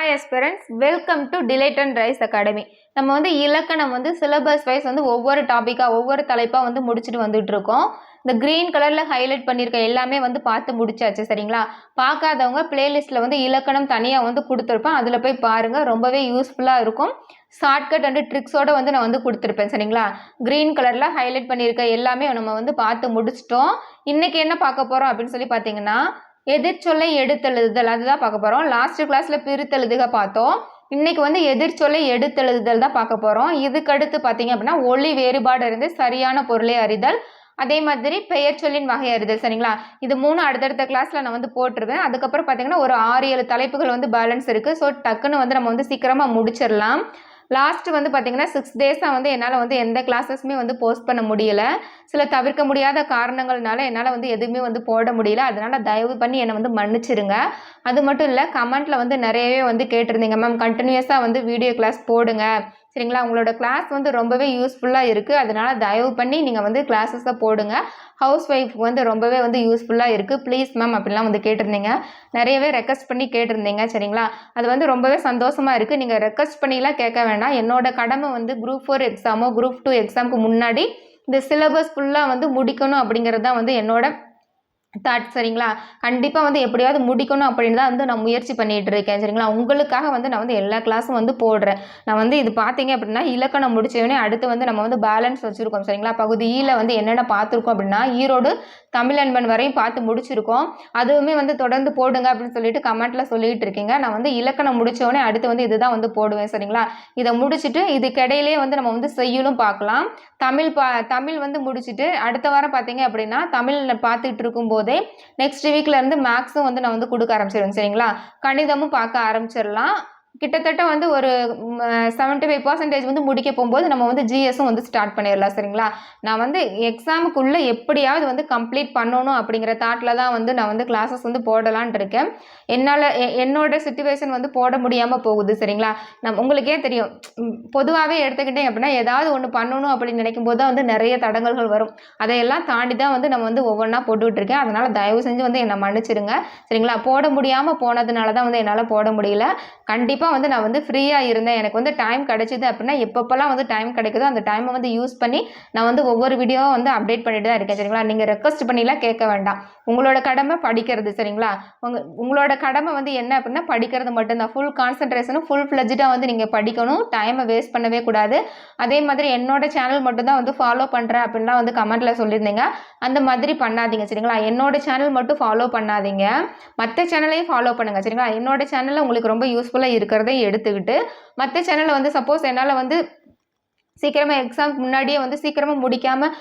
Hi aspirants welcome to Delight and Rise Academy நம்ம வந்து இலக்கணம் வந்து சிலபஸ் வைஸ் வந்து ஒவ்வொரு டாப்பிக்காக ஒவ்வொரு தலைப்பாக வந்து முடிச்சுட்டு வந்துட்டு இருக்கோம் இந்த க்ரீன் கலரில் ஹைலைட் பண்ணியிருக்க எல்லாமே வந்து பார்த்து முடிச்சாச்சு சரிங்களா? பார்க்காதவங்க பிளேலிஸ்ட்டில் வந்து இலக்கணம் தனியாக வந்து கொடுத்துருப்பேன். அதில் போய் பாருங்கள் ரொம்பவே யூஸ்ஃபுல்லாக இருக்கும். ஷார்ட்கட் அண்ட் ட்ரிக்ஸோட வந்து நான் வந்து கொடுத்துருப்பேன் சரிங்களா? க்ரீன் கலரில் ஹைலைட் பண்ணியிருக்க எல்லாமே நம்ம வந்து பார்த்து முடிச்சிட்டோம். இன்றைக்கி என்ன பார்க்க போகிறோம் அப்படின்னு சொல்லி பார்த்தீங்கன்னா எதிர்ச்சொல்லை எடுத்தெழுதுதல். அதுதான் பார்க்க போகிறோம் லாஸ்ட் கிளாஸில் பிரித்தெழுதுக பார்த்தோம். இன்னைக்கு வந்து எதிர்ச்சொல்லை எடுத்தெழுதுதல் தான் பார்க்க போகிறோம் இதுக்கடுத்து பார்த்தீங்க அப்படின்னா ஒளி வேறுபாடு இருந்து சரியான பொருளை அறிதல். அதே மாதிரி பெயர் சொல்லின் வகை அறிதல். சரிங்களா? இது மூணு அடுத்தடுத்த கிளாஸில் நான் வந்து போட்டிருவேன். அதுக்கப்புறம் பார்த்தீங்கன்னா ஒரு ஆறு ஏழு தலைப்புகள் வந்து பேலன்ஸ் இருக்குது ஸோ டக்குன்னு வந்து நம்ம வந்து சீக்கிரமாக முடிச்சிடலாம். லாஸ்ட் வந்து பார்த்தீங்கன்னா சிக்ஸ் டேஸாக வந்து என்னால் வந்து எந்த கிளாஸஸுமே வந்து போஸ்ட் பண்ண முடியல. சில தவிர்க்க முடியாத காரணங்கள்னால என்னால் வந்து எதுவுமே வந்து போட முடியல. அதனால் தயவு பண்ணி என்னை வந்து மன்னிச்சிருங்க. அது மட்டும் இல்லை கமெண்ட்டில் வந்து நிறையவே வந்து கேட்டிருந்தீங்க மேம் கண்டினியூஸாக வந்து வீடியோ கிளாஸ் போடுங்க. சரிங்களா? உங்களோட கிளாஸ் வந்து ரொம்பவே யூஸ்ஃபுல்லாக இருக்குது அதனால் தயவு பண்ணி நீங்கள் வந்து கிளாஸஸை போடுங்க. ஹவுஸ் ஒய்ஃப்க்கு வந்து ரொம்பவே வந்து யூஸ்ஃபுல்லாக இருக்குது ப்ளீஸ் மேம் அப்படிலாம் வந்து கேட்டிருந்தீங்க. நிறையவே ரெக்வஸ்ட் பண்ணி கேட்டிருந்தீங்க. சரிங்களா? அது வந்து ரொம்பவே சந்தோஷமாக இருக்குது நீங்கள் ரெக்வஸ்ட் பண்ணிலாம் கேட்க வேண்டாம். என்னோடய கடமை வந்து குரூப் ஃபோர் எக்ஸாமோ குரூப் டூ எக்ஸாமுக்கு முன்னாடி இந்த சிலபஸ் ஃபுல்லாக வந்து முடிக்கணும் அப்படிங்கிறது தான் வந்து என்னோட தாட் சரிங்களா? கண்டிப்பாக வந்து எப்படியாவது முடிக்கணும் அப்படின்னு தான் வந்து நான் முயற்சி பண்ணிகிட்டு இருக்கேன் சரிங்களா? உங்களுக்காக வந்து நான் வந்து எல்லா கிளாஸும் வந்து போடுறேன். நான் வந்து இது பார்த்தீங்க அப்படின்னா இலக்கணம் முடிச்சவொடனே அடுத்து வந்து நம்ம வந்து பேலன்ஸ் வச்சுருக்கோம் சரிங்களா? பகுதி வந்து என்னென்ன பார்த்துருக்கோம் அப்படின்னா ஈரோடு தமிழன்பன் வரையும் பார்த்து முடிச்சிருக்கோம். அதுவுமே வந்து தொடர்ந்து போடுங்க அப்படின்னு சொல்லிட்டு கமெண்ட்டில் சொல்லிகிட்டு இருக்கீங்க. நான் வந்து இலக்கணம் முடித்தவொடனே அடுத்து வந்து இதுதான் வந்து போடுவேன் சரிங்களா? இதை முடிச்சுட்டு இதுக்கிடையிலே வந்து நம்ம வந்து செய்யலும் பார்க்கலாம். தமிழ் பா தமிழ் வந்து முடிச்சுட்டு அடுத்த வாரம் பார்த்தீங்க அப்படின்னா தமிழ் பார்த்துட்டு இருக்கும்போது போதே நெக்ஸ்ட் வீக்லேருந்து மேக்ஸும் வந்து நான் வந்து கொடுக்க ஆரம்பிச்சிடுவேன் சரிங்களா? கணிதமும் பார்க்க ஆரம்பிச்சிடலாம் கிட்டத்தட்ட வந்து ஒரு செவன்ட்டி ஃபைவ் பர்சன்டேஜ் வந்து முடிக்க போகும்போது நம்ம வந்து ஜிஎஸும் வந்து ஸ்டார்ட் பண்ணிடலாம் சரிங்களா? நான் வந்து எக்ஸாமுக்குள்ளே எப்படியாவது வந்து கம்ப்ளீட் பண்ணணும் அப்படிங்கிற தாட்டில் தான் வந்து நான் வந்து கிளாஸஸ் வந்து போடலான் இருக்கேன். என்னால் என்னோட சுச்சுவேஷன் வந்து போட முடியாமல் போகுது சரிங்களா? நம் உங்களுக்கே தெரியும். பொதுவாகவே எடுத்துக்கிட்டேன் அப்படின்னா ஏதாவது ஒன்று பண்ணணும் அப்படின்னு நினைக்கும் போது தான் வந்து நிறைய தடங்கல்கள் வரும். அதையெல்லாம் தாண்டி தான் வந்து நம்ம வந்து ஒவ்வொன்றா போட்டுக்கிட்டு இருக்கேன் அதனால் தயவு செஞ்சு வந்து என்னை மன்னிச்சிடுங்க சரிங்களா? போட முடியாமல் போனதுனால தான் வந்து என்னால் போட முடியல. கண்டிப்பாக கண்டிப்பாக வந்து நான் வந்து ஃப்ரீயாக இருந்தேன். எனக்கு வந்து டைம் கிடைச்சிது அப்படின்னா எப்பப்போல்லாம் வந்து டைம் கிடைக்குதோ அந்த டைமை வந்து யூஸ் பண்ணி நான் வந்து ஒவ்வொரு வீடியோவும் வந்து அப்டேட் பண்ணிட்டு தான் இருக்கேன் சரிங்களா? நீங்கள் ரெக்வஸ்ட் பண்ணிலாம் கேட்க வேண்டாம். உங்களோட கடமை படிக்கிறது சரிங்களா? உங்கள் உங்களோட கடமை வந்து என்ன அப்படின்னா படிக்கிறது மட்டும்தான். ஃபுல் கான்சன்ட்ரேஷனும் ஃபுல் ஃப்ளஜ்டாக வந்து நீங்கள் படிக்கணும். டைமை வேஸ்ட் பண்ணவே கூடாது. அதே மாதிரி என்னோட சேனல் மட்டும்தான் வந்து ஃபாலோ பண்ணுறேன் அப்படின்லாம் வந்து கமெண்ட்டில் சொல்லியிருந்தீங்க. அந்த மாதிரி பண்ணாதீங்க சரிங்களா? என்னோட சேனல் மட்டும் ஃபாலோ பண்ணாதீங்க. மற்ற சேனலையும் ஃபாலோ பண்ணுங்கள் சரிங்களா? என்னோட சேனலில் உங்களுக்கு ரொம்ப யூஸ்ஃபுல்லாக இருக்கிறதையும் எடுத்துக்கிட்டு மற்ற சேனலில் வந்து சப்போஸ் என்னால் வந்து சீக்கிரமாக எக்ஸாம்க்கு முன்னாடியே வந்து சீக்கிரமாக முடிக்காமல்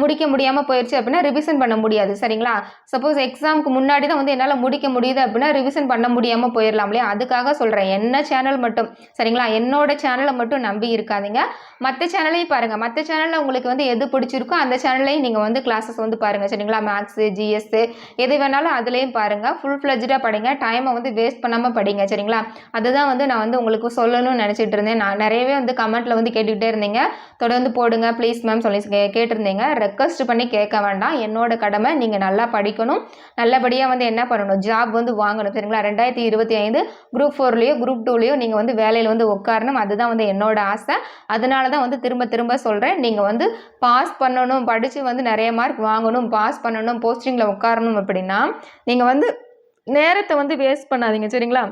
முடிக்க முடியாமல் போயிடுச்சு அப்படின்னா ரிவிஷன் பண்ண முடியாது சரிங்களா? சப்போஸ் எக்ஸாமுக்கு முன்னாடி தான் வந்து என்னால் முடிக்க முடியுது அப்படின்னா ரிவிஷன் பண்ண முடியாமல் போயிடலாம் இல்லையா? அதுக்காக சொல்கிறேன் என்ன சேனல் மட்டும் சரிங்களா? என்னோட சேனலை மட்டும் நம்பி இருக்காதீங்க. மற்ற சேனலையும் பாருங்கள் மற்ற சேனலில் உங்களுக்கு வந்து எது பிடிச்சிருக்கோ அந்த சேனல்லையும் நீங்கள் வந்து கிளாஸஸ் வந்து பாருங்கள் சரிங்களா? மேக்ஸு ஜிஎஸ்ஸு எது வேணாலும் அதுலேயும் பாருங்கள் ஃபுல் ஃப்ளெஜ்டாக படிங்க. டைமை வந்து வேஸ்ட் பண்ணாமல் படிங்க சரிங்களா? அதுதான் வந்து நான் வந்து உங்களுக்கு சொல்லணும்னு நினச்சிட்டு இருந்தேன். நான் நிறையவே வந்து கமெண்ட்டில் வந்து கேட்டுக்கிட்டே இருந்தேங்க. தொடர்ந்து போடுங்க ப்ளீஸ் மேம் சொல்லி கேட்டிருந்தீங்க. ரெக்வஸ்ட் பண்ணி கேட்க வேண்டாம். என்னோட கடமை நீங்கள் நல்லா படிக்கணும். நல்லபடியாக வந்து என்ன பண்ணணும்? ஜாப் வந்து வாங்கணும் சரிங்களா? ரெண்டாயிரத்தி இருபத்தி ஐந்து குரூப் ஃபோர்லேயோ குரூப் டூலேயோ நீங்கள் வந்து வேலையில் வந்து உட்காரணும். அதுதான் வந்து என்னோட ஆசை. அதனால தான் வந்து திரும்ப திரும்ப சொல்கிறேன் நீங்கள் வந்து பாஸ் பண்ணணும். படித்து வந்து நிறைய மார்க் வாங்கணும். பாஸ் பண்ணணும். போஸ்டிங்கில் உட்காரணும் அப்படின்னா நீங்கள் வந்து நேரத்தை வந்து வேஸ்ட் பண்ணாதீங்க சரிங்களா?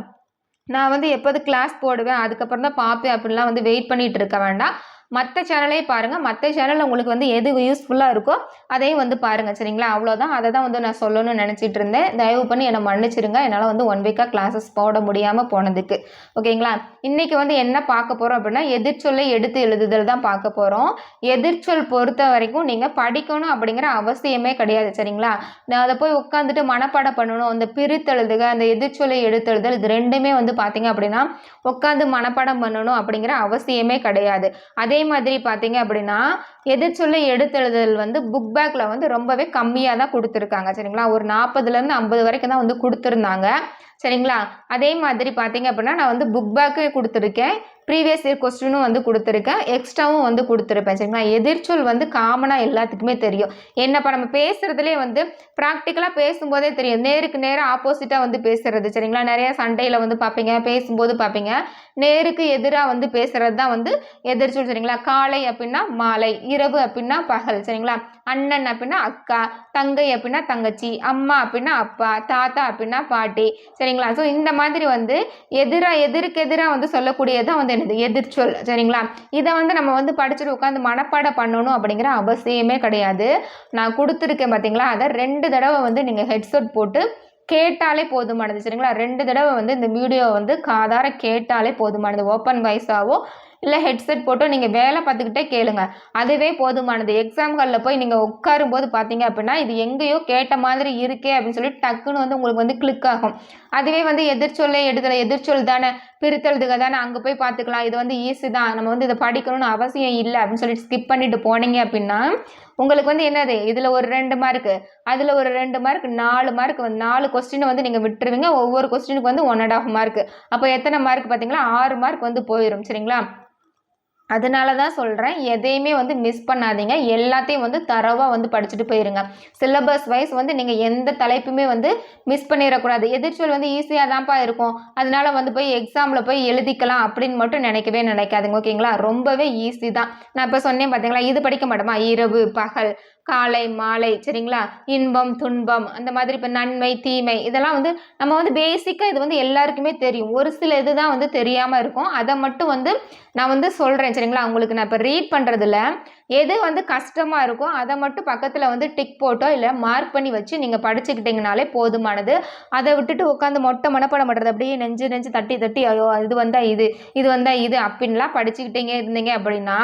நான் வந்து எப்போது கிளாஸ் போடுவேன் அதுக்கப்புறம் தான் பார்ப்பேன் அப்படிலாம் வந்து வெயிட் பண்ணிகிட்டு இருக்க வேண்டாம். மற்ற சேனலே பாருங்கள் மற்ற சேனலில் உங்களுக்கு வந்து எது யூஸ்ஃபுல்லாக இருக்கோ அதையும் வந்து பாருங்கள் சரிங்களா? அவ்வளோதான் அதை தான் வந்து நான் சொல்லணும்னு நினச்சிட்டு இருந்தேன். தயவு பண்ணி என்னை மன்னிச்சிருங்க. என்னால் வந்து ஒன் வீக்காக கிளாஸஸ் போட முடியாமல் போனதுக்கு. ஓகேங்களா? இன்றைக்கி வந்து என்ன பார்க்க போகிறோம் அப்படின்னா எதிர்ச்சொல்லை எடுத்து எழுதுதல் தான் பார்க்க போகிறோம் எதிர்ச்சொல் பொறுத்த வரைக்கும் நீங்கள் படிக்கணும் அப்படிங்கிற அவசியமே கிடையாது. சரிங்களா? நான் அதை போய் உட்காந்துட்டு மனப்பாடம் பண்ணணும். அந்த பிரித்தெழுதுக அந்த எதிர்ச்சொல்லை எடுத்தெழுதல் இது ரெண்டுமே வந்து பார்த்தீங்க அப்படின்னா உட்காந்து மனப்பாடம் பண்ணணும் அப்படிங்கிற அவசியமே கிடையாது. அதே மாதிரி பார்த்தீங்க அப்படின்னா எதிர்ச்சொல்லை எடுத்தெழுதல் வந்து புக் பேக்கில் வந்து ரொம்பவே கம்மியாக தான் கொடுத்துருக்காங்க. சரிங்களா? ஒரு நாற்பதுலேருந்து ஐம்பது வரைக்கும் தான் வந்து கொடுத்துருந்தாங்க. சரிங்களா? அதே மாதிரி பார்த்தீங்க அப்படின்னா நான் வந்து புக் பேக்கு கொடுத்துருக்கேன். ப்ரீவியஸ் இயர் கொஸ்டினும் வந்து கொடுத்துருக்கேன். எக்ஸ்ட்ராவும் வந்து கொடுத்துருப்பேன் சரிங்களா? எதிர்ச்சொல் வந்து காமனாக எல்லாத்துக்குமே தெரியும். என்னப்பா நம்ம பேசுகிறதுலே வந்து ப்ராக்டிக்கலாக பேசும்போதே தெரியும். நேருக்கு நேராக ஆப்போசிட்டாக வந்து பேசுறது சரிங்களா? நிறையா சண்டையில் வந்து பார்ப்பீங்க பேசும்போது பார்ப்பீங்க. நேருக்கு எதிராக வந்து பேசுகிறது தான் வந்து எதிர்ச்சொல் சரிங்களா? காலை அப்படின்னா மாலை இரவு அப்படின்னா பகல் சரிங்களா? அண்ணன் அப்படின்னா அக்கா தங்கை அப்படின்னா தங்கச்சி அம்மா அப்படின்னா அப்பா தாத்தா அப்படின்னா பாட்டி சரிங்களா? ஸோ இந்த மாதிரி வந்து எதிராக எதிருக்கு எதிராக வந்து சொல்லக்கூடியதான் வந்து எழுது எதிர்ச்சொல். சரிங்களா? இதை வந்து நம்ம வந்து படிச்சுட்டு உட்காந்து மனப்பாடம் பண்ணணும் அப்படிங்கிற அவசியமே கிடையாது. நான் கொடுத்துருக்கேன் பார்த்தீங்களா அதை ரெண்டு தடவை வந்து நீங்கள் ஹெட்செட் போட்டு கேட்டாலே போதுமானது சரிங்களா? ரெண்டு தடவை வந்து இந்த வீடியோ வந்து காதார கேட்டாலே போதுமானது ஓப்பன் வாய்ஸாவோ இல்லை ஹெட்செட் போட்டோ நீங்கள் வேலை பார்த்துக்கிட்டே கேளுங்க. அதுவே போதுமானது. எக்ஸாம்களில் போய் நீங்கள் உட்காரும் போது பார்த்தீங்க அப்படின்னா இது எங்கேயோ கேட்ட மாதிரி இருக்கே அப்படின்னு சொல்லி டக்குன்னு வந்து உங்களுக்கு வந்து கிளிக் ஆகும். அதுவே வந்து எதிர்ச்சொல்லே எடுக்கல எதிர்ச்சொல் தானே பிரித்தெழுதுக தானே அங்கே போய் பார்த்துக்கலாம். இது வந்து ஈஸி தான். நம்ம வந்து இதை படிக்கணும்னு அவசியம் இல்லை அப்படின்னு சொல்லிட்டு ஸ்கிப் பண்ணிட்டு போனீங்க அப்படின்னா உங்களுக்கு வந்து என்னது? இதில் ஒரு ரெண்டு மார்க்கு அதில் ஒரு ரெண்டு மார்க் நாலு மார்க் வந்து நாலு கொஸ்டின் வந்து நீங்கள் விட்டுருவீங்க. ஒவ்வொரு கொஸ்டினுக்கு வந்து ஒன் அண்ட் ஆஃப் மார்க் அப்போ எத்தனை மார்க் பார்த்தீங்களா? ஆறு மார்க் வந்து போயிடும் சரிங்களா? அதனால தான் சொல்கிறேன் எதையுமே வந்து மிஸ் பண்ணாதீங்க. எல்லாத்தையும் வந்து தரவாக வந்து படிச்சுட்டு போயிருங்க. சிலபஸ் வைஸ் வந்து நீங்கள் எந்த தலைப்புமே வந்து மிஸ் பண்ணிடக்கூடாது. எதிர்ச்சொல் வந்து ஈஸியாக தான்ப்பா இருக்கும். அதனால வந்து போய் எக்ஸாமில் போய் எழுதிக்கலாம் அப்படின்னு மட்டும் நினைக்கவே நினைக்காதுங்க ஓகேங்களா ரொம்பவே ஈஸி தான். நான் இப்போ சொன்னேன் பார்த்தீங்களா இது படிக்க மாட்டோமா? இரவு பகல். காலை மாலை சரிங்களா? இன்பம் துன்பம் அந்த மாதிரி இப்போ நன்மை தீமை இதெல்லாம் வந்து நம்ம வந்து பேசிக்காக இது வந்து எல்லாருக்குமே தெரியும். ஒரு சில இது தான் வந்து தெரியாமல் இருக்கும். அதை மட்டும் வந்து நான் வந்து சொல்கிறேன் சரிங்களா? உங்களுக்கு நான் இப்போ ரீட் பண்ணுறதுல எது வந்து கஷ்டமாக இருக்கோ அதை மட்டும் பக்கத்தில் வந்து டிக் போட்டோ இல்லை மார்க் பண்ணி வச்சு நீங்கள் படிச்சுக்கிட்டிங்கனாலே போதுமானது. அதை விட்டுட்டு உட்காந்து மொட்டை மனப்பாடம் பண்ணுறது அப்படியே நெஞ்சு நெஞ்சு தட்டி தட்டி ஐயோ இது வந்தால் இது இது வந்தால் இது அப்படின்லாம் படிச்சுக்கிட்டீங்க இருந்தீங்க அப்படின்னா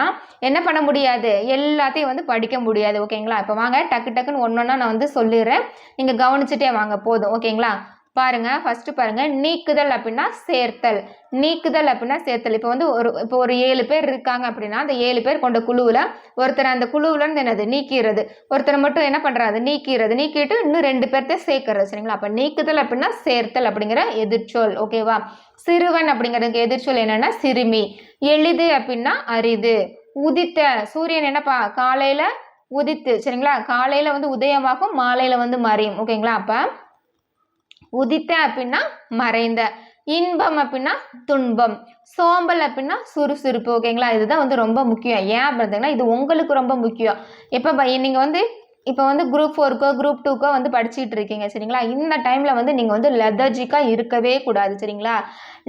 என்ன பண்ண முடியாது? எல்லாத்தையும் வந்து படிக்க முடியாது ஓகேங்களா? இப்போ வாங்க டக்கு டக்குன்னு ஒன்று ஒன்றா நான் வந்து சொல்லிடுறேன். நீங்கள் கவனிச்சுட்டே வாங்க போதும் ஓகேங்களா? பாருங்கள் ஃபஸ்ட்டு பாருங்கள் நீக்குதல் அப்படின்னா சேர்த்தல். நீக்குதல் அப்படின்னா சேர்த்தல். இப்போ வந்து ஒரு இப்போ ஒரு ஏழு பேர் இருக்காங்க அப்படின்னா அந்த ஏழு பேர் கொண்ட குழுவில் ஒருத்தர் அந்த குழுவில் இருந்து என்னது? நீக்கிறது. ஒருத்தர் மட்டும் என்ன பண்ணுறாரு நீக்கிறது. நீக்கிட்டு இன்னும் ரெண்டு பேர்த்த சேர்க்கறது சரிங்களா? அப்போ நீக்குதல் அப்படின்னா சேர்த்தல் அப்படிங்கிற எதிர்ச்சொல் ஓகேவா சிறுவன் அப்படிங்கிறதுக்கு எதிர்ச்சொல் என்னென்னா சிறுமி. எளிது அப்படின்னா அரிது. உதித்த சூரியன் என்னப்பா காலையில் உதித்து சரிங்களா? காலையில் வந்து உதயமாகும் மாலையில் வந்து மறையும் ஓகேங்களா அப்போ உதித்த அப்படின்னா மறைந்த. இன்பம் அப்படின்னா துன்பம். சோம்பல் அப்படின்னா சுறுசுறுப்பு. ஓகேங்களா இதுதான் வந்து ரொம்ப முக்கியம். ஏன் அப்படின்னா இது உங்களுக்கு ரொம்ப முக்கியம். எப்போ நீங்கள் வந்து இப்போ வந்து குரூப் ஃபோருக்கோ குரூப் டூக்கோ வந்து படிச்சுட்டு இருக்கீங்க சரிங்களா? இந்த டைமில் வந்து நீங்கள் வந்து லெதர்ஜிக்காக இருக்கவே கூடாது சரிங்களா?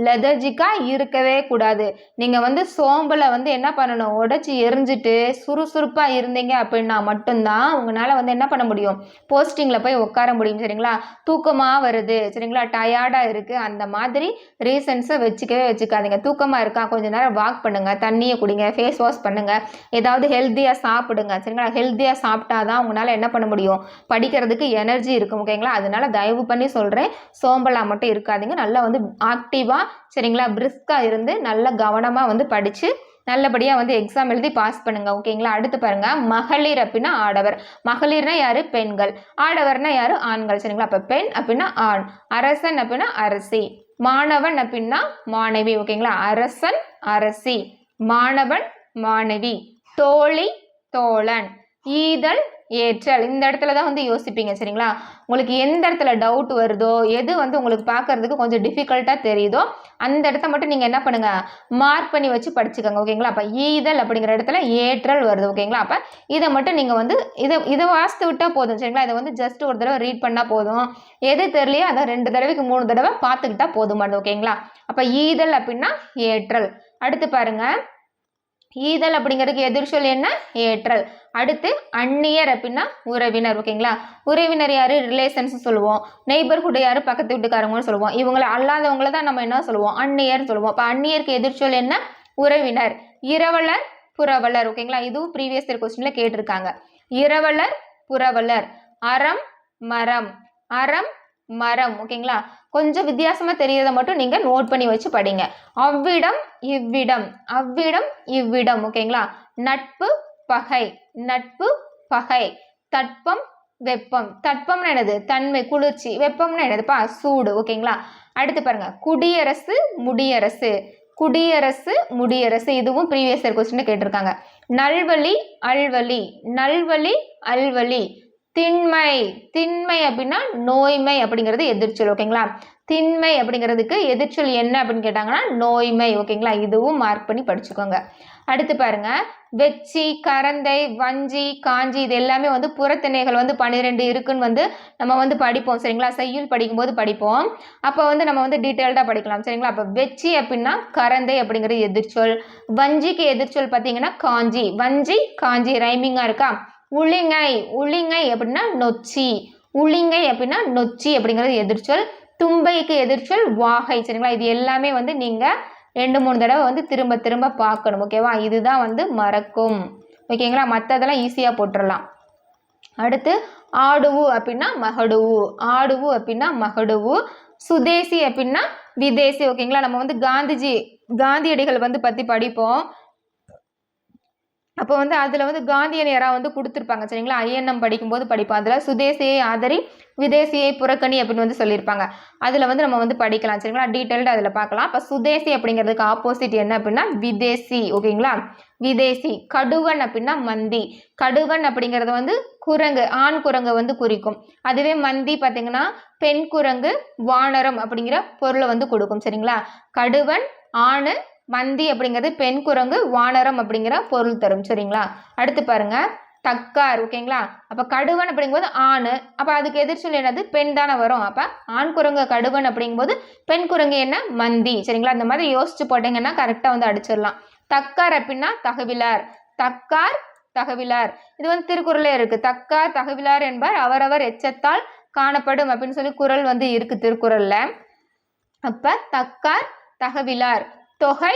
லெதர்ஜிக்காக இருக்கவே கூடாது. நீங்கள் வந்து சோம்பலை வந்து என்ன பண்ணணும்? உடச்சி எரிஞ்சிட்டு சுறுசுறுப்பாக இருந்தீங்க அப்படின்னா மட்டும்தான் உங்களால் வந்து என்ன பண்ண முடியும்? போஸ்டிங்கில் போய் உட்கார முடியும் சரிங்களா? தூக்கமாக வருது சரிங்களா? டயர்டாக இருக்குது அந்த மாதிரி ரீசன்ஸை வச்சுக்கவே வச்சுக்காதீங்க. தூக்கமாக இருக்கா? கொஞ்ச நேரம் வாக் பண்ணுங்கள் தண்ணியை குடிங்க ஃபேஸ் வாஷ் பண்ணுங்கள் ஏதாவது ஹெல்த்தியாக சாப்பிடுங்க சரிங்களா? ஹெல்த்தியாக சாப்பிட்டா தான் உங்களால் என்ன பண்ண முடியும்? படிக்கிறதுக்கு எனர்ஜி இருக்கும் ஓகேங்களா அதனால தயவு பண்ணி சொல்கிறேன் சோம்பலாக மட்டும் இருக்காதீங்க. நல்லா வந்து ஆக்டிவாக சரிங்களா? பிரிஸ்காக இருந்து நல்ல கவனமாக வந்து படித்து நல்லபடியாக வந்து எக்ஸாம் எழுதி பாஸ் பண்ணுங்க ஓகேங்களா அடுத்து பாருங்க. மகளிர் அப்படின்னா ஆடவர். மகளிர்னா யாரு? பெண்கள். ஆடவர்னா யாரு? ஆண்கள் சரிங்களா? அப்போ பெண் அப்படின்னா ஆண். அரசன் அப்படின்னா அரசி. மாணவன் அப்படின்னா மாணவி ஓகேங்களா அரசன் அரசி. மாணவன் மாணவி. தோழி தோழன். ஈதல் ஏற்றல். இந்த இடத்துல தான் வந்து யோசிப்பீங்க சரிங்களா? உங்களுக்கு எந்த இடத்துல டவுட் வருதோ எது வந்து உங்களுக்கு பார்க்கறதுக்கு கொஞ்சம் டிஃபிகல்ட்டாக தெரியுதோ அந்த இடத்த மட்டும் நீங்கள் என்ன பண்ணுங்கள் மார்க் பண்ணி வச்சு படிச்சுக்கோங்க ஓகேங்களா? அப்போ ஈதல் அப்படிங்கிற இடத்துல ஏற்றல் வருது ஓகேங்களா? அப்போ இதை மட்டும் நீங்கள் வந்து இதை இதை வாசித்து விட்டால் போதும் சரிங்களா? இதை வந்து ஜஸ்ட் ஒரு தடவை ரீட் பண்ணால் போதும். எது தெரியலையோ அதை ரெண்டு தடவைக்கு மூணு தடவை பார்த்துக்கிட்டா போதுமானது ஓகேங்களா? அப்போ ஈதல் அப்படின்னா ஏற்றல். அடுத்து பாருங்கள் ஈதல் அப்படிங்கிறதுக்கு எதிர்ச்சொல் என்ன? ஏற்றல். அடுத்து அந்நியர் அப்படின்னா உறவினர் ஓகேங்களா? உறவினர் யார்? ரிலேஷன்ஸ் சொல்லுவோம். நெய்பர்ஹுட் யார்? பக்கத்து வீட்டுக்காரங்கன்னு சொல்லுவோம். இவங்களை அல்லாதவங்கள தான் நம்ம என்ன சொல்லுவோம்? அந்நியர் சொல்லுவோம். இப்போ அந்நியருக்கு எதிர்ச்சொல் என்ன? உறவினர். இரவலர் புறவலர் ஓகேங்களா? இதுவும் ப்ரீவியஸ் இயர் கொஸ்டினில் கேட்டிருக்காங்க. இரவலர் புறவலர். அறம் மரம். அறம் மரம் ஓகேங்களா? கொஞ்சம் வித்தியாசமாக தெரியறதை மட்டும் நீங்கள் நோட் பண்ணி வச்சு படிங்க. அவ்விடம் இவ்விடம் அவ்விடம் இவ்விடம் ஓகேங்களா நட்பு பகை நட்பு பகை தட்பம் வெப்பம். தட்பம்னு என்னது? தன்மை குளிர்ச்சி. வெப்பம்னு என்னதுப்பா சூடு ஓகேங்களா அடுத்து பாருங்க. குடியரசு முடியரசு. குடியரசு முடியரசு. இதுவும் ப்ரீவியஸ் இயர் கொஸ்டின் கேட்டிருக்காங்க. நல்வழி அல்வழி. நல்வழி அல்வழி. திண்மை. திண்மை அப்படின்னா நோய்மை அப்படிங்கிறது எதிர்ச்சொல் ஓகேங்களா? திண்மை அப்படிங்கிறதுக்கு எதிர்ச்சொல் என்ன அப்படின்னு கேட்டாங்கன்னா நோய்மை ஓகேங்களா? இதுவும் மார்க் பண்ணி படிச்சுக்கோங்க. அடுத்து பாருங்க. வெச்சி கரந்தை வஞ்சி காஞ்சி இது எல்லாமே வந்து புறத்திணைகள் வந்து பன்னிரெண்டு இருக்குன்னு வந்து நம்ம வந்து படிப்போம் சரிங்களா? செய்யுள் படிக்கும்போது படிப்போம். அப்போ வந்து நம்ம வந்து டீட்டெயில்டாக படிக்கலாம் சரிங்களா? அப்போ வெச்சி அப்படின்னா கரந்தை அப்படிங்கிறது எதிர்ச்சொல். வஞ்சிக்கு எதிர்ச்சொல் பார்த்தீங்கன்னா காஞ்சி. வஞ்சி காஞ்சி ரைமிங்காக இருக்கா? உளிங்கை உளிங்கை அப்படின்னா நொச்சி. உளிங்கை அப்படின்னா நொச்சி அப்படிங்கிறது எதிர்ச்சொல். தும்பைக்கு எதிர்ச்சொல் வாகை சரிங்களா? இது எல்லாமே வந்து நீங்கள் ரெண்டு மூணு தடவை வந்து திரும்ப திரும்ப பார்க்கணும் ஓகேவா? இதுதான் வந்து மறக்கும். ஓகேங்களா? மற்றதெல்லாம் ஈஸியாக போட்டுடலாம் அடுத்து ஆடுவு அப்படின்னா மகடுவு. ஆடுவு அப்படின்னா மகடுவு. சுதேசி அப்படின்னா விதேசி ஓகேங்களா? நம்ம வந்து காந்திஜி காந்தியடிகள் வந்து பற்றி படிப்போம். அப்போ வந்து அதில் வந்து காந்தியன் யாராவது வந்து கொடுத்துருப்பாங்க சரிங்களா? ஐஎன்எம் படிக்கும்போது படிப்போம் அதில் சுதேசியை ஆதரி விதேசியை புறக்கணி அப்படின்னு வந்து சொல்லியிருப்பாங்க. அதில் வந்து நம்ம வந்து படிக்கலாம் சரிங்களா? டீட்டெயில்டு அதில் பார்க்கலாம். அப்போ சுதேசி அப்படிங்கிறதுக்கு ஆப்போசிட் என்ன அப்படின்னா விதேசி ஓகேங்களா? விதேசி கடுவன் அப்படின்னா மந்தி. கடுவன் அப்படிங்கிறது வந்து குரங்கு ஆண் குரங்கு வந்து குறிக்கும். அதுவே மந்தி பார்த்தீங்கன்னா பெண் குரங்கு வானரம் அப்படிங்கிற பொருளை வந்து கொடுக்கும் சரிங்களா? கடுவன் ஆணு மந்தி அப்படிங்கிறது பெண் குரங்கு வானரம் அப்படிங்கிற பொருள் தரும். சரிங்களா? அடுத்து பாருங்க. தக்கார் ஓகேங்களா? அப்போ கடுவன் அப்படிங்கும்போது ஆண். அப்போ அதுக்கு எதிர்ச்சொல் என்னது? பெண் தானே வரும். அப்போ ஆண் குரங்கு கடுவன் அப்படிங்கும்போது பெண் குரங்கு என்ன? மந்தி. சரிங்களா? இந்த மாதிரி யோசிச்சு போட்டீங்கன்னா கரெக்டாக வந்து அடிச்சிடலாம். தக்கார் அப்படின்னா தகவிலார். தக்கார் தகவிலார். இது வந்து திருக்குறளே இருக்கு. தக்கார் தகவிலார் என்பார். அவரவர் எச்சத்தால் காணப்படும் அப்படின்னு சொல்லி குரல் வந்து இருக்கு திருக்குறள்ல. அப்ப தக்கார் தகவிலார். தொகை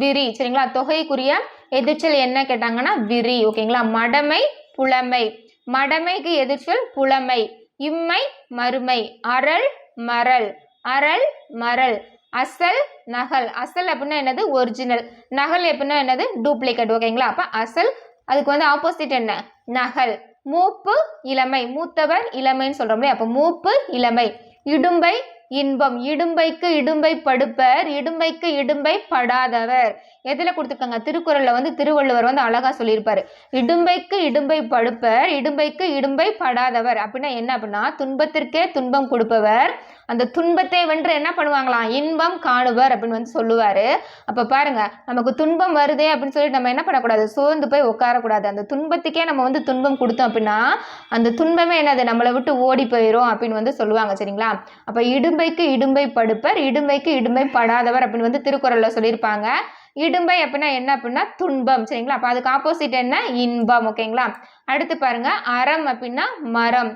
விரி. சரிங்களா? தொகைக்குரிய எதிர்ச்சல் என்ன கேட்டாங்கன்னா விரி. ஓகேங்களா? மடமை புலமை. மடமைக்கு எதிர்ச்சல் புலமை. இம்மை மறுமை. அறல் மரல் அறல் மரல் அசல் நகல். அசல் அப்படின்னா என்னது? ஒரிஜினல் நகல் அப்படின்னா என்னது? டூப்ளிகேட் ஓகேங்களா? அப்போ அசல் அதுக்கு வந்து ஆப்போசிட் என்ன? நகல். மூப்பு இளமை. மூத்தவர் இளமைன்னு சொல்றோம் இல்லையா? அப்போ மூப்பு இளமை. இடும்பை இன்பம். இடும்பைக்கு இடும்பை படுப்பர். இடும்பைக்கு இடும்பை படாதவர். எதில் கொடுத்துருக்காங்க? திருக்குறளில் வந்து திருவள்ளுவர் வந்து அழகாக சொல்லியிருப்பார். இடும்பைக்கு இடும்பை படுப்பர் இடும்பைக்கு இடும்பை படாதவர். அப்படின்னா என்ன அப்படின்னா துன்பத்திற்கே துன்பம் கொடுப்பவர். அந்த துன்பத்தை வென்று என்ன பண்ணுவாங்களாம்? இன்பம் காணுவர் அப்படின்னு வந்து சொல்லுவார். அப்போ பாருங்கள் நமக்கு துன்பம் வருதே அப்படின்னு சொல்லிட்டு நம்ம என்ன பண்ணக்கூடாது? சோர்ந்து போய் உட்காரக்கூடாது. அந்த துன்பத்துக்கே நம்ம வந்து துன்பம் கொடுத்தோம் அப்படின்னா அந்த துன்பமே என்னது? நம்மளை விட்டு ஓடி போயிடும் அப்படின்னு வந்து சொல்லுவாங்க சரிங்களா? அப்போ இடும்பைக்கு இடும்பை படுப்பர் இடும்பைக்கு இடும்பை படாதவர் அப்படின்னு வந்து திருக்குறளில் சொல்லியிருப்பாங்க. இடும்பை அப்படின்னா என்ன அப்படின்னா துன்பம் சரிங்களா? அப்போ அதுக்கு ஆப்போசிட் என்ன? இன்பம் ஓகேங்களா அடுத்து பாருங்க அறம் அப்படின்னா மரம்.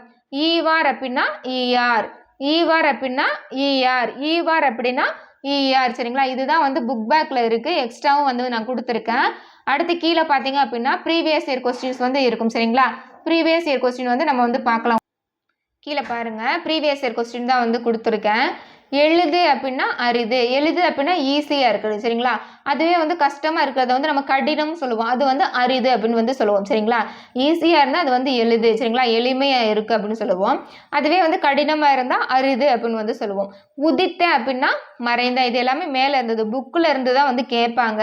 ஈவார் அப்படின்னா ஈஆர் ஈவார் அப்படின்னா ஈஆர் ஈவார் அப்படின்னா ஈஆர் சரிங்களா? இதுதான் வந்து புக் பேக்கில் இருக்குது எக்ஸ்ட்ராவும் வந்து நான் கொடுத்துருக்கேன். அடுத்து கீழே பார்த்தீங்க அப்படின்னா ப்ரீவியஸ் இயர் கொஸ்டின்ஸ் வந்து இருக்கும் சரிங்களா? ப்ரீவியஸ் இயர் கொஸ்டின் வந்து நம்ம வந்து பார்க்கலாம். கீழே பாருங்க ப்ரீவியஸ் இயர் கொஸ்டின் தான் வந்து கொடுத்துருக்கேன். எழுது அப்படின்னா அரிது எழுது அப்படின்னா ஈஸியாக இருக்குது சரிங்களா? அதுவே வந்து கஷ்டமாக இருக்கிறத வந்து நம்ம கடினம் சொல்லுவோம். அது வந்து அரிது அப்படின்னு வந்து சொல்லுவோம் சரிங்களா? ஈஸியாக இருந்தால் அது வந்து எழுது சரிங்களா? எளிமையாக இருக்குது அப்படின்னு சொல்லுவோம். அதுவே வந்து கடினமாக இருந்தால் அரிது அப்படின்னு வந்து சொல்லுவோம். உதித்த அப்படின்னா மறைந்த இது எல்லாமே மேலே இருந்தது. புக்கில் இருந்து தான் வந்து கேட்பாங்க.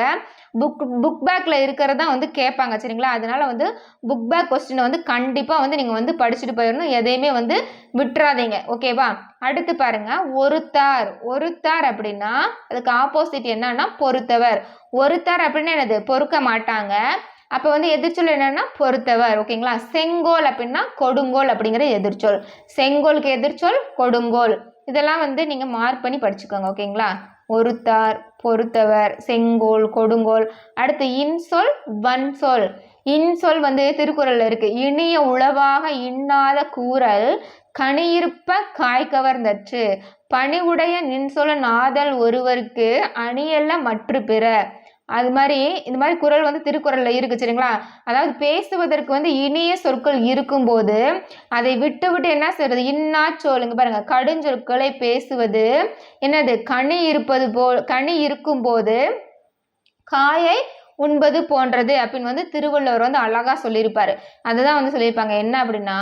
புக் புக் பேக்கில் இருக்கிறதா வந்து கேட்பாங்க சரிங்களா? அதனால் வந்து புக் பேக் கொஸ்டினை வந்து கண்டிப்பாக வந்து நீங்கள் வந்து படிச்சுட்டு போயிடணும் எதையுமே வந்து விட்டுறாதீங்க. ஓகேவா அடுத்து பாருங்க. ஒருத்தார். ஒருத்தார் அப்படின்னா அதுக்கு ஆப்போசிட் என்னன்னா பொறுத்தவர். ஒருத்தார் அப்படின்னா என்னது? பொறுக்க மாட்டாங்க. அப்போ வந்து எதிர்ச்சொல் என்னன்னா பொறுத்தவர். ஓகேங்களா செங்கோல் அப்படின்னா கொடுங்கோல் அப்படிங்கிற எதிர்ச்சொல். செங்கோலுக்கு எதிர்ச்சொல் கொடுங்கோல். இதெல்லாம் வந்து நீங்கள் மார்க் பண்ணி படிச்சுக்கோங்க. ஓகேங்களா ஒருத்தார் பொறுத்தவர். செங்கோல் கொடுங்கோல். அடுத்து இன்சொல் வன்சொல். இன்சொல் வந்து திருக்குறளில் இருக்கு. இனிய உளவாக இன்னாத கூறல் கனியிருப்ப காய் கவர்ந்தற்று பணிவுடைய நின்சொல நாதல் ஒருவருக்கு அணியல்ல மற்று பிற அது மாதிரி இந்த மாதிரி குறள் வந்து திருக்குறளில் இருக்கு சரிங்களா? அதாவது பேசுவதற்கு வந்து இனிய சொற்கள் இருக்கும்போது அதை விட்டு விட்டு என்ன செய்யறது இன்னா சொல்லுங்க பாருங்க. கடுஞ்சொற்களை பேசுவது என்னது? கனி இருப்பது போல் கனி இருக்கும்போது காயை உண்பது போன்றது அப்படின்னு வந்து திருவள்ளுவர் வந்து அழகாக சொல்லியிருப்பார். அதுதான் வந்து சொல்லியிருப்பாங்க. என்ன அப்படின்னா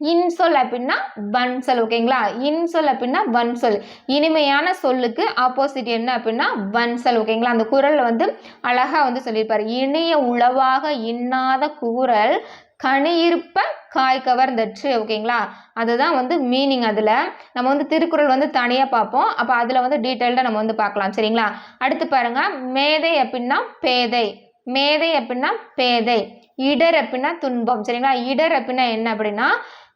இன்சொல் அப்படின்னா வன்சொல் ஓகேங்களா? இன்சொல் அப்படின்னா வன்சொல் இனிமையான சொல்லுக்கு ஆப்போசிட் என்ன அப்படின்னா வன்சொல் ஓகேங்களா? அந்த குரல்ல வந்து அழகாக வந்து சொல்லியிருப்பார். இனிய உளவாக இன்னாத குரல் கனியிருப்ப காய் கவர்ந்தற்று ஓகேங்களா? அதுதான் வந்து மீனிங் அதில். நம்ம வந்து திருக்குறள் வந்து தனியாக பார்ப்போம். அப்போ அதில் வந்து டீட்டெயில்டாக நம்ம வந்து பார்க்கலாம் சரிங்களா? அடுத்து பாருங்கள் மேதை அப்படின்னா பேதை. மேதை அப்படின்னா பேதை. இடர் அப்படின்னா துன்பம் சரிங்களா? இடர் அப்படின்னா என்ன அப்படின்னா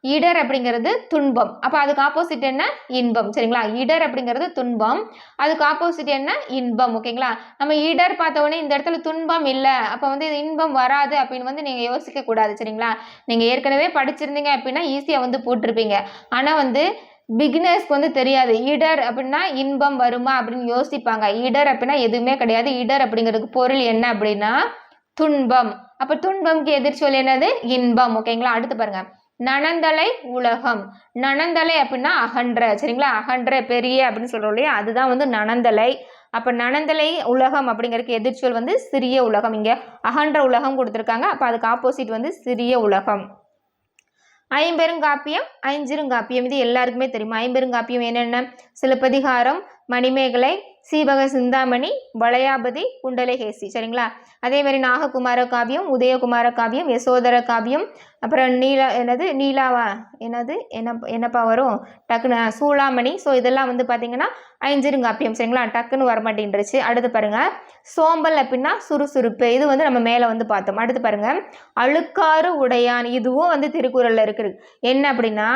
இடர் அப்படிங்கிறது துன்பம். அப்போ அதுக்கு ஆப்போசிட் என்ன? இன்பம். சரிங்களா? இடர் அப்படிங்கிறது துன்பம். அதுக்கு ஆப்போசிட் என்ன? இன்பம். ஓகேங்களா நம்ம இடர் பார்த்தவொடனே இந்த இடத்துல துன்பம் இல்லை. அப்போ வந்து இது இன்பம் வராது அப்படின்னு வந்து நீங்கள் யோசிக்க கூடாது. சரிங்களா? நீங்கள் ஏற்கனவே படிச்சிருந்தீங்க அப்படின்னா ஈஸியாக வந்து போட்டிருப்பீங்க. ஆனால் வந்து பிகினர்ஸ்க்கு வந்து தெரியாது. இடர் அப்படின்னா இன்பம் வருமா அப்படின்னு யோசிப்பாங்க. இடர் அப்படின்னா எதுவுமே கிடையாது. இடர் அப்படிங்கிறதுக்கு பொருள் என்ன அப்படின்னா துன்பம். அப்போ துன்பம்க்கு எதிர்ச்சொல் என்னது? இன்பம். ஓகேங்களா அடுத்து பாருங்க. நனந்தலை உலகம். நனந்தலை அப்படின்னா அகன்ற சரிங்களா? அகன்ற பெரிய அப்படின்னு சொல்கிறோம் இல்லையா? அதுதான் வந்து நனந்தலை. அப்போ நனந்தலை உலகம் அப்படிங்கிறதுக்கு எதிர்ச்சொல் வந்து சிறிய உலகம். இங்கே அகன்ற உலகம் கொடுத்துருக்காங்க. அப்போ அதுக்கு ஆப்போசிட் வந்து சிறிய உலகம். ஐம்பெருங்காப்பியம் ஐஞ்சிருங்காப்பியம். இது எல்லாருக்குமே தெரியும்? ஐம்பெருங்காப்பியம் என்னென்ன? சிலப்பதிகாரம் மணிமேகலை சீவக சிந்தாமணி வளையாபதி குண்டலகேசி சரிங்களா? அதே மாதிரி நாககுமார காவியம் உதயகுமார காவியம் யசோதர காவியம் அப்புறம் நீலா என்னது? நீலாவா என்னது? என்ன என்னப்பா வரும்? டக்குன்னு சூளாமணி. ஸோ இதெல்லாம் வந்து பார்த்தீங்கன்னா ஐஞ்சிருங்காப்பியம் சரிங்களா? டக்குன்னு வரமாட்டேன்ருச்சு. அடுத்து பாருங்கள் சோம்பல் அப்படின்னா சுறுசுறுப்பு. இது வந்து நம்ம மேலே வந்து பார்த்தோம். அடுத்து பாருங்க அழுக்காறு உடையான். இதுவும் வந்து திருக்குறளில் இருக்குது. என்ன அப்படின்னா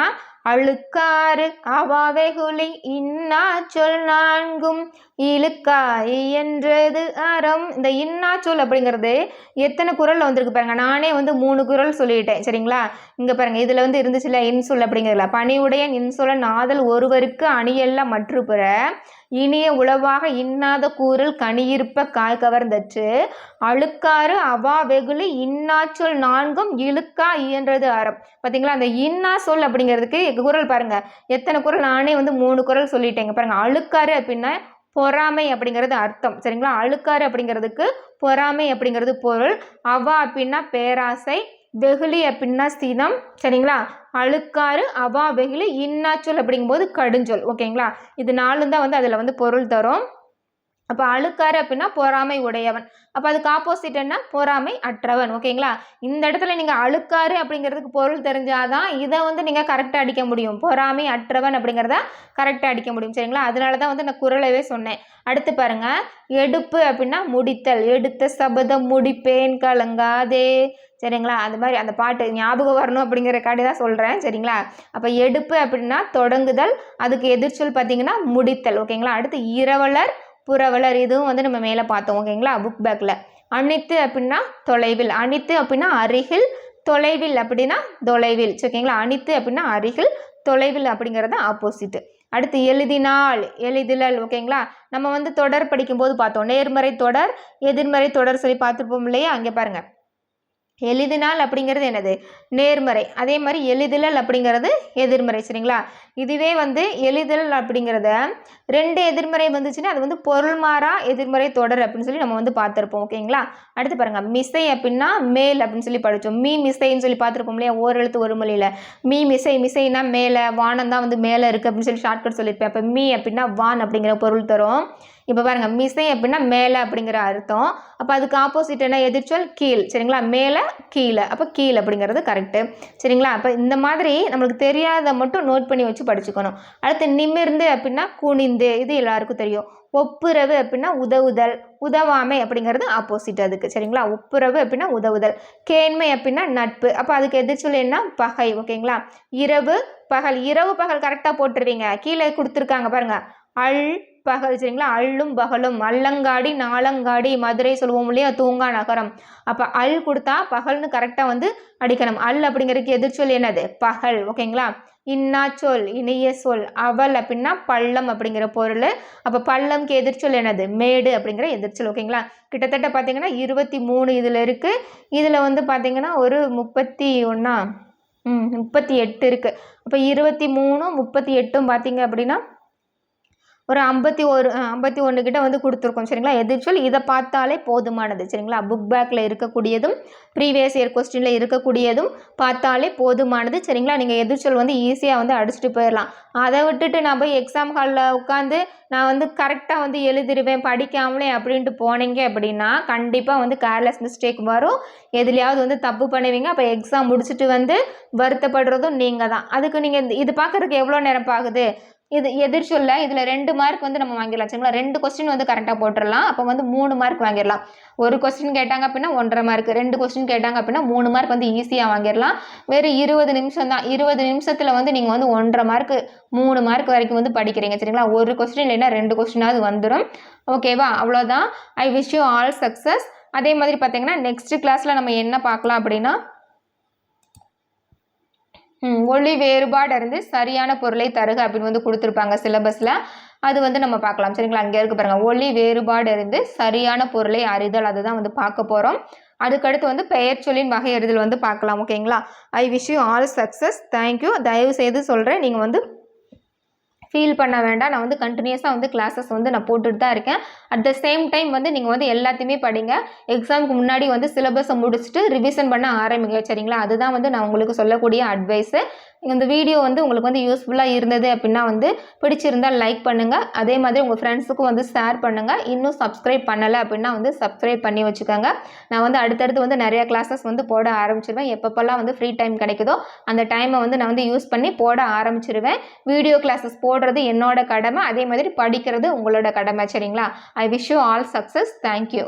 அழுக்காறு அவாவெகுலி இன்னா சொல் நான்கும். இழுக்காய் என்றது அறம். இந்த இன்னா சொல் அப்படிங்கிறது எத்தனை குரலில் வந்திருக்கு பாருங்க. நானே வந்து மூணு குரல் சொல்லிட்டேன். சரிங்களா? இங்கே பாருங்க. இதில் வந்து இருந்துச்சுல இன்சொல் அப்படிங்கிறதுல. பணிவுடையன் இன்சொல நாதல் ஒருவருக்கு அணியல்ல மற்றுப்புற. இனிய உளவாக இன்னாத கூறல் கனியிருப்ப காய் கவர்ந்தற்று. அழுக்காறு அவா வெகுளி இன்னாச்சொல் நான்கும் இழுக்கா இயன்றது அறம். பார்த்தீங்களா அந்த இன்னா சொல் அப்படிங்கிறதுக்கு குரல் பாருங்க. எத்தனை குரல்? நானே வந்து மூணு குரல் சொல்லிட்டேங்க பாருங்க. அழுக்காறு அப்படின்னா பொறாமை அப்படிங்கிறது அர்த்தம். சரிங்களா? அழுக்காறு அப்படிங்கிறதுக்கு பொறாமை அப்படிங்கிறது பொருள். அவா அப்படின்னா பேராசை வெகுளி அப்படின்னா சினம். சரிங்களா? அழுக்காறு அவா வெகுளி இன்னாச்சொல் அப்படிங்கும்போது கடுஞ்சொல். ஓகேங்களா? இது நாலு தான் வந்து அதில் வந்து பொருள் தரும். அப்போ அழுக்காறு அப்படின்னா பொறாமை உடையவன். அப்போ அதுக்கு ஆப்போசிட் என்ன? பொறாமை அற்றவன். ஓகேங்களா இந்த இடத்துல நீங்கள் அழுக்காறு அப்படிங்கிறதுக்கு பொருள் தெரிஞ்சாதான் இதை வந்து நீங்கள் கரெக்டாக அடிக்க முடியும். பொறாமை அற்றவன் அப்படிங்கிறத கரெக்டாக அடிக்க முடியும். சரிங்களா? அதனால தான் வந்து நான் குரலவே சொன்னேன். அடுத்து பாருங்க. எடுப்பு அப்படின்னா முடித்தல். எடுத்த சபதம் முடிப்பேன் கலங்காதே. சரிங்களா? அந்த மாதிரி அந்த பாட்டு ஞாபகம் வரணும் அப்படிங்கிறக்காண்டி தான் சொல்கிறேன் சரிங்களா? அப்போ எடுப்பு அப்படின்னா தொடங்குதல். அதுக்கு எதிர்ச்சொல் பார்த்தீங்கன்னா முடித்தல். ஓகேங்களா அடுத்து இரவலர் புறவலர் இதுவும் வந்து நம்ம மேலே பார்த்தோம் ஓகேங்களா புக் பேக்கில் அனைத்து அப்படின்னா தொலைவில். அனைத்து அப்படின்னா அருகில். தொலைவில் அப்படின்னா தொலைவில். ஓகேங்களா அனைத்து அப்படின்னா அருகில். தொலைவில் அப்படிங்கிறது ஆப்போசிட் அடுத்து எழுதினால். எழுதிலல் ஓகேங்களா நம்ம வந்து தொடர் படிக்கும்போது பார்த்தோம். நேர்மறை தொடர் எதிர்மறை தொடர் சொல்லி பார்த்துருப்போம் இல்லையா? அங்கே பாருங்க. எளிதினால் அப்படிங்கிறது என்னது? நேர்மறை. அதே மாதிரி எளிதிலல் அப்படிங்கிறது எதிர்மறை சரிங்களா? இதுவே வந்து எழுதல் அப்படிங்கிறத ரெண்டு எதிர்மறை வந்துச்சுன்னா அது வந்து பொருள் மாறா எதிர்மறை தொடர் அப்படின்னு சொல்லி நம்ம வந்து பார்த்துருப்போம் ஓகேங்களா? அடுத்து பாருங்க. மிசை அப்படின்னா மேல் அப்படின்னு சொல்லி படித்தோம் மீ மிசைன்னு சொல்லி பார்த்துருப்போம் இல்லையா? ஓர் எழுத்து ஒரு மொழியில். மீ மிசை மிசைனா மேலே வானம் தான் வந்து மேலே இருக்குது அப்படின்னு சொல்லி ஷார்ட்கட் சொல்லியிருப்பேன். அப்போ மீ அப்படின்னா வான் அப்படிங்கிற பொருள் தரும். இப்போ பாருங்கள் மிசை அப்படின்னா மேலே அப்படிங்கிற அர்த்தம். அப்போ அதுக்கு ஆப்போசிட் என்ன? எதிர்ச்சொல் கீழ். சரிங்களா? மேலே கீழே. அப்போ கீழ் அப்படிங்கிறது கரெக்டு சரிங்களா? அப்போ இந்த மாதிரி நம்மளுக்கு தெரியாத மட்டும் நோட் பண்ணி வச்சு படிச்சுக்கணும். அடுத்து நிமிர்ந்து அப்படின்னா குனிந்து. இது எல்லாருக்கும் தெரியும். ஒப்புரவு அப்படின்னா உதவுதல். உதவாமை அப்படிங்கிறது ஆப்போசிட் அதுக்கு. சரிங்களா? ஒப்புரவு அப்படின்னா உதவுதல். கேண்மை அப்படின்னா நட்பு. அப்போ அதுக்கு எதிர்ச்சொல் என்ன? பகை. ஓகேங்களா இரவு பகல். இரவு பகல் கரெக்டாக போட்டுருவீங்க. கீழே கொடுத்துருக்காங்க பாருங்கள் அல் பகல் சரிங்களா? அள்ளும் பகலும். அல்லங்காடி நாளங்காடி மதுரை சொல்லுவோம் இல்லையா? தூங்கா நகரம். அப்போ அல் கொடுத்தா பகல்னு கரெக்டாக வந்து அடிக்கணும். அல் அப்படிங்கிறதுக்கு எதிர்ச்சொல் என்னது? பகல். ஓகேங்களா? இன்னா சொல் இனிய சொல் அவல் அப்படின்னா பள்ளம் அப்படிங்கிற பொருள். அப்போ பள்ளம்க்கு எதிர்ச்சொல் என்னது? மேடு அப்படிங்கிற எதிர்ச்சொல். ஓகேங்களா? கிட்டத்தட்ட பார்த்தீங்கன்னா இருபத்தி மூணு இதில் இருக்குது இதில் வந்து பார்த்தீங்கன்னா ஒரு முப்பத்தி ஒன்றா ம் முப்பத்தி எட்டு இருக்குது அப்போ இருபத்தி மூணும் முப்பத்தி எட்டும் பார்த்தீங்க அப்படின்னா ஒரு ஐம்பத்தி ஒரு ஐம்பத்தி ஒன்று கிட்ட வந்து கொடுத்துருக்கோம் சரிங்களா? எதிர்ச்சொல் இதை பார்த்தாலே போதுமானது சரிங்களா? புக் பேக்கில் இருக்கக்கூடியதும் ப்ரீவியஸ் இயர் கொஸ்டினில் இருக்கக்கூடியதும் பார்த்தாலே போதுமானது சரிங்களா? நீங்கள் எதிர்ச்சொல் வந்து ஈஸியாக வந்து அடிச்சுட்டு போயிடலாம் அதை விட்டுட்டு நான் போய் எக்ஸாம் ஹாலில் உட்காந்து நான் வந்து கரெக்டாக வந்து எழுதிருவேன் படிக்காமலே அப்படின்ட்டு போனீங்க அப்படின்னா கண்டிப்பாக வந்து கேர்லெஸ் மிஸ்டேக் வரும். எதுலையாவது வந்து தப்பு பண்ணுவீங்க அப்போ எக்ஸாம் முடிச்சுட்டு வந்து வருத்தப்படுறதும் நீங்கள் தான் அதுக்கு நீங்கள் இது பார்க்குறதுக்கு எவ்வளோ நேரம் ஆகுது இது எதிர் சொல்ல இதில் ரெண்டு மார்க் வந்து நம்ம வாங்கிடலாம். சரிங்களா? ரெண்டு கொஸ்டின் வந்து கரெக்டாக போட்டுடலாம் அப்போ வந்து மூணு மார்க் வாங்கிடலாம். ஒரு கொஸ்டின் கேட்டாங்க அப்படின்னா ஒன்றரை மார்க் ரெண்டு கொஸ்டின் கேட்டாங்க அப்படின்னா மூணு மார்க் வந்து ஈஸியாக வாங்கிடலாம். வெறும் இருபது நிமிஷம் தான். இருபது நிமிஷத்தில் வந்து நீங்கள் வந்து ஒன்றரை மார்க் மூணு மார்க் வரைக்கும் வந்து படிக்கிறீங்க. சரிங்களா? ஒரு கொஸ்டின் இல்லைன்னா ரெண்டு கொஸ்டினாவது வந்துடும் ஓகேவா அவ்வளோதான் I wish you all success அதே மாதிரி பார்த்தீங்கன்னா நெக்ஸ்ட் கிளாஸில் நம்ம என்ன பார்க்கலாம் அப்படின்னா ஒளி வேறுபாடு இருந்து சரியான பொருளை தருக அப்படின்னு வந்து கொடுத்துருப்பாங்க சிலபஸில். அது வந்து நம்ம பார்க்கலாம். சரிங்களா? அங்கே இருக்க பாருங்கள் ஒளி வேறுபாடு இருந்து சரியான பொருளை அறிதல். அதுதான் வந்து பார்க்க போகிறோம் அதுக்கடுத்து வந்து பெயர் சொல்லின் வகை அறிதல் வந்து பார்க்கலாம். ஓகேங்களா? I wish you all success thank you தயவு செய்து சொல்கிறேன் நீங்கள் வந்து ஃபீல் பண்ண வேண்டாம். நான் வந்து கண்டினியூஸாக வந்து கிளாஸஸ் வந்து நான் போட்டுட்டு தான் இருக்கேன். அட் த சேம் டைம் வந்து நீங்கள் வந்து எல்லாத்தையுமே படிங்க. எக்ஸாமுக்கு முன்னாடி வந்து சிலபஸை முடிச்சுட்டு ரிவிஷன் பண்ண ஆரம்பிங்க சரிங்களா? அதுதான் வந்து நான் உங்களுக்கு சொல்லக்கூடிய அட்வைஸு இந்த வீடியோ வந்து உங்களுக்கு வந்து யூஸ்ஃபுல்லாக இருந்தது அப்படின்னா வந்து பிடிச்சிருந்தால் லைக் பண்ணுங்கள் அதே மாதிரி உங்கள் ஃப்ரெண்ட்ஸுக்கும் வந்து ஷேர் பண்ணுங்கள் இன்னும் சப்ஸ்கிரைப் பண்ணலை அப்படின்னா வந்து சப்ஸ்கிரைப் பண்ணி வச்சுக்கோங்க. நான் வந்து அடுத்தடுத்து வந்து நிறையா கிளாஸஸ் வந்து போட ஆரம்பிச்சிருவேன். எப்பப்போல்லாம் வந்து ஃப்ரீ டைம் கிடைக்குதோ அந்த டைமை வந்து நான் வந்து யூஸ் பண்ணி போட ஆரம்பிச்சிருவேன். வீடியோ கிளாஸஸ் போடுறது என்னோட கடமை அதே மாதிரி படிக்கிறது உங்களோட கடமை சரிங்களா? I wish you all success thank you